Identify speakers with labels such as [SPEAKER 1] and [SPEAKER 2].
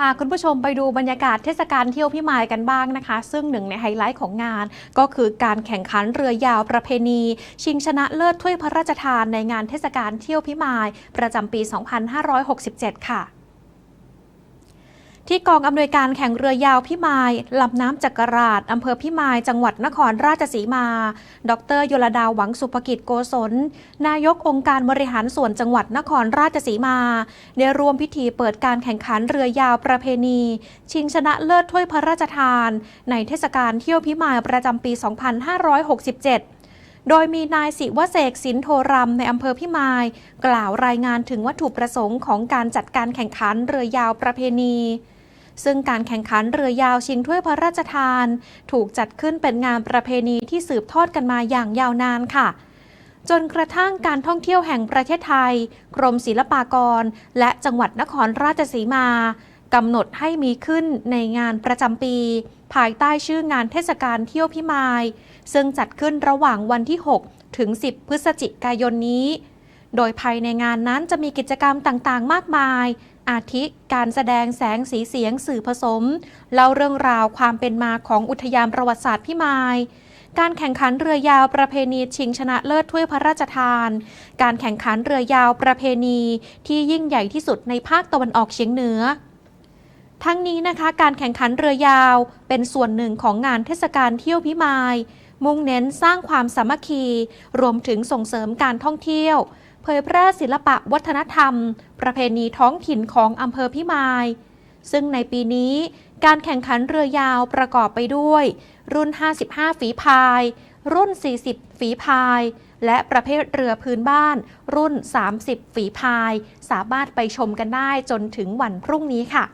[SPEAKER 1] พาคุณผู้ชมไปดูบรรยากาศเทศกาลเที่ยวพิมายกันบ้างนะคะ ซึ่งหนึ่งในไฮไลท์ของงาน ก็คือการแข่งขันเรือยาวประเพณี ชิงชนะเลิศถ้วยพระราชทานในงานเทศกาลเที่ยวพิมาย ประจำปี 2567 ค่ะ ที่กองอำนวยการแข่งเรือยาวพิมายลำน้ำจักราชอำเภอพิมาย จังหวัดนครราชสีมา ดรยลดาหวังสุภกิจโกศล นายกองค์การบริหารส่วนจังหวัดนครราชสีมาได้ร่วมพิธีเปิดการแข่งขันเรือยาวประเพณี ชิงชนะเลิศถ้วยพระราชทาน ในเทศกาลเที่ยวพิมายประจำปี 2567โดยมีนายศิวเสกสินโทรำในอำเภอพิมาย กล่าวรายงานถึงวัตถุประสงค์ของการจัดการแข่งขันเรือยาวประเพณี ซึ่งการแข่งขันเรือยาวชิงถ้วยพระราชทาน ถูกจัดขึ้นเป็นงานประเพณีที่สืบทอดกันมาอย่างยาวนานค่ะ จนกระทั่งการท่องเที่ยวแห่งประเทศไทย กรมศิลปากร และจังหวัดนครราชสีมากำหนดให้มีขึ้นในงานประจำปี ภายใต้ชื่องานเทศกาลเที่ยวพิมาย ซึ่งจัดขึ้นระหว่างวันที่ 6 ถึง 10 พฤศจิกายนนี้ โดยภายในงานนั้นจะมีกิจกรรมต่างๆ มากมาย อาทิการแสดงแสงสีเสียงสื่อผสม เล่าเรื่องราวความเป็นมาของอุทยานประวัติศาสตร์พิมายการแข่งขันเรือยาวประเพณีชิงชนะเลิศถ้วยพระราชทาน การแข่งขันเรือยาวประเพณีที่ยิ่งใหญ่ที่สุดในภาคตะวันออกเฉียงเหนือ ทั้งนี้นะคะ การแข่งขันเรือยาวเป็นส่วนหนึ่งของงานเทศกาลเที่ยวพิมาย มุ่งเน้นสร้างความสามัคคี รวมถึงส่งเสริมการท่องเที่ยว เผยแพร่ศิลปะวัฒนธรรม ประเพณีท้องถิ่นของอำเภอพิมาย ซึ่งในปีนี้การแข่งขันเรือยาวประกอบไปด้วย รุ่น 55 ฝีพาย รุ่น 40 ฝีพาย และประเภทเรือพื้นบ้าน รุ่น 30 ฝีพาย สามารถไปชมกันได้จนถึงวันพรุ่งนี้ค่ะ